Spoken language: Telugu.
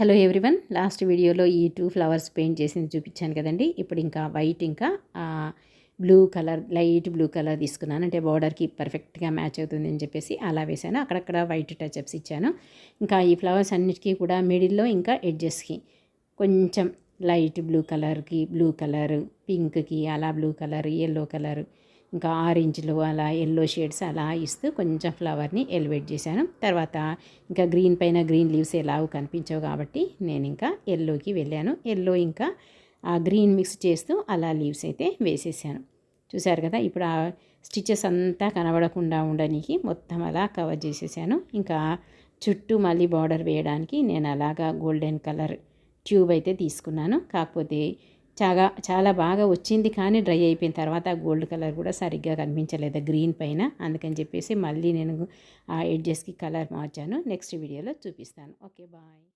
హలో ఎవ్రీవన్ లాస్ట్ వీడియోలో ఈ టూ ఫ్లవర్స్ పెయింట్ చేసింది చూపించాను కదండి. ఇప్పుడు ఇంకా వైట్ ఇంకా blue colour light blue colour తీసుకున్నాను. అంటే బార్డర్కి పర్ఫెక్ట్గా మ్యాచ్ అవుతుంది అని చెప్పేసి అలా వేసాను అక్కడక్కడ వైట్ టచ్అప్స్ ఇచ్చాను. ఇంకా ఈ ఫ్లవర్స్ అన్నిటికీ కూడా మిడిల్లో ఇంకా ఎడ్జెస్కి కొంచెం లైట్ బ్లూ కలర్కి బ్లూ కలర్ పింక్కి అలా బ్లూ కలర్ ఎల్లో కలర్ ఇంకా ఆరెంజ్లు అలా ఎల్లో షేడ్స్ అలా ఇస్తూ కొంచెం ఫ్లవర్ని ఎలివేట్ చేశాను. తర్వాత ఇంకా గ్రీన్ పైన గ్రీన్ లీవ్స్ ఎలాగో కనిపించవు కాబట్టి నేను ఇంకా ఎల్లోకి వెళ్ళాను. ఎల్లో ఇంకా ఆ గ్రీన్ మిక్స్ చేస్తూ అలా లీవ్స్ అయితే వేసేసాను. చూసారు కదా ఇప్పుడు ఆ స్టిచెస్ అంతా కనబడకుండా ఉండడానికి మొత్తం అలా కవర్ చేసేసాను. ఇంకా చుట్టూ మళ్ళీ బార్డర్ వేయడానికి నేను అలాగా గోల్డెన్ కలర్ ట్యూబ్ అయితే తీసుకున్నాను. కాకపోతే చాలా చాలా బాగా వచ్చింది కానీ డ్రై అయిపోయిన తర్వాత గోల్డ్ కలర్ కూడా సరిగ్గా కనిపించలేదు గ్రీన్ పైన. అందుకని చెప్పేసి మళ్ళీ నేను ఆ ఎడ్జెస్కి కలర్ మార్చాను. నెక్స్ట్ వీడియోలో చూపిస్తాను. Okay bye.